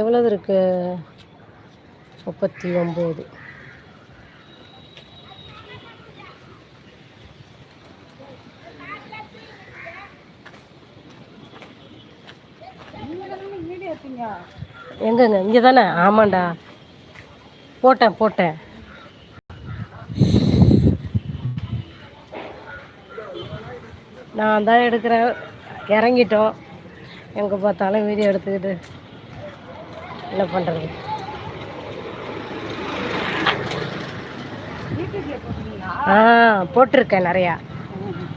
எவ்வளவு இருக்கு? முப்பத்தி ஒம்பது எங்கங்க? இங்கே தானே ஆமாண்டா. போட்டேன் போட்டேன். நான் தான் எடுக்கிறேன். இறங்கிட்டோம். எங்கே பார்த்தாலும் வீடியோ எடுத்துக்கிட்டு. என்ன பண்ணுறது ஆ போட்டிருக்கேன் நிறையா.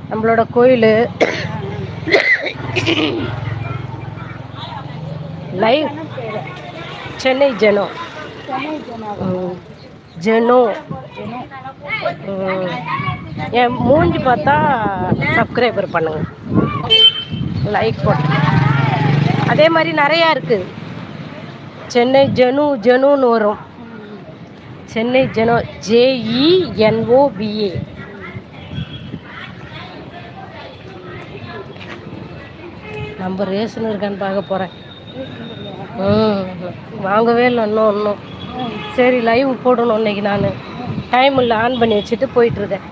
நம்மளோட கோயில். லைவ். சென்னை ஜெனோ. ஜெனோ. என் மூஞ்சி பார்த்தா சப்ஸ்கிரைபர் பண்ணுங்க. லைக் போட்டு. அதே மாதிரி நிறையா இருக்குது சென்னை ஜெனு ஜெனுன்னு வரும். சென்னை ஜெனோ ஜேஇஎன்ஓபிஏ நம்ம ரேஷன் இருக்கான்னு பார்க்க போகிறேன் ம் வாங்கவே இல்லை இன்னும் இன்னும். சரி லைவ் போடணும் இன்னைக்கு நான். டைம் இல்லை ஆன் பண்ணி வச்சுட்டு போயிட்டுருக்கேன்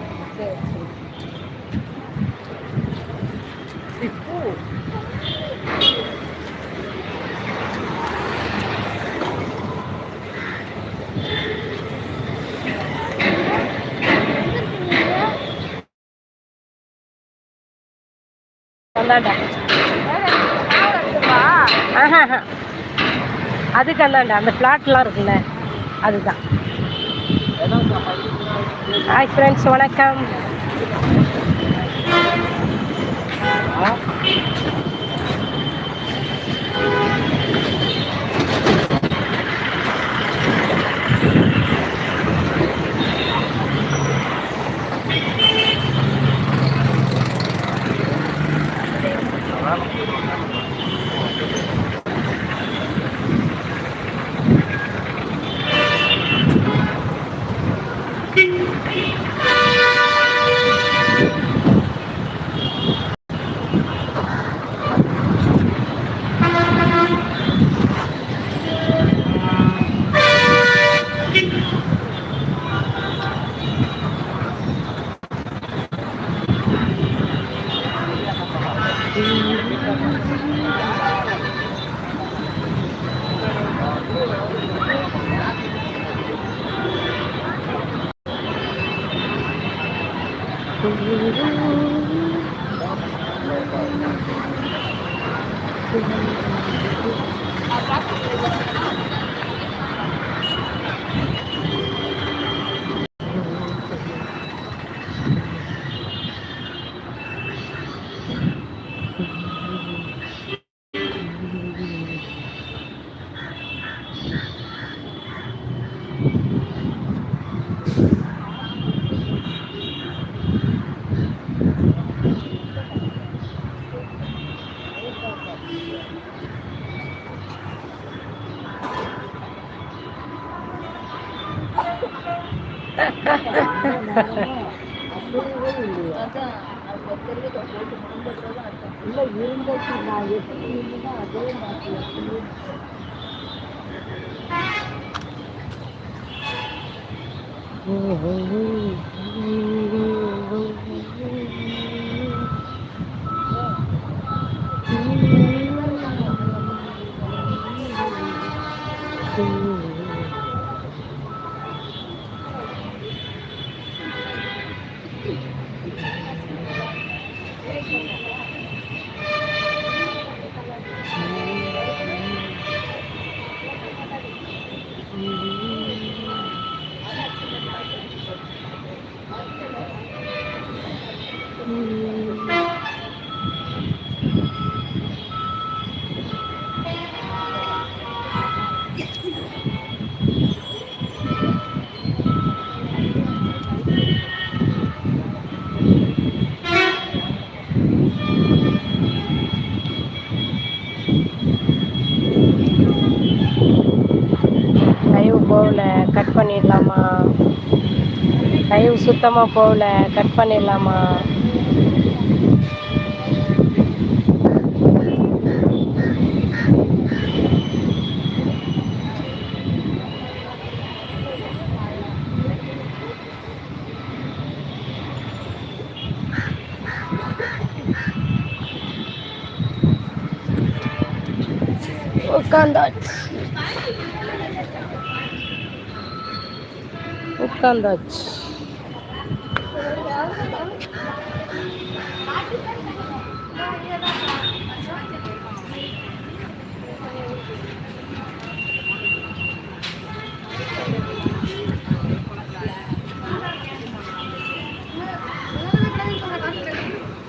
அந்தாண்டா ஆஹா அதுக்கு அந்தாண்டா அந்த பிளாட்லாம் இருக்குல்ல அதுதான். ஹாய் ஃப்ரெண்ட்ஸ் வணக்கம். Thank mm -hmm. you. Thank you. Live cut பண்ணிடலாமா? லைவ் சுத்தமாக போகல கட் பண்ணிடலாமா? உட்காந்தாச்சு உட்காந்தாச்சு.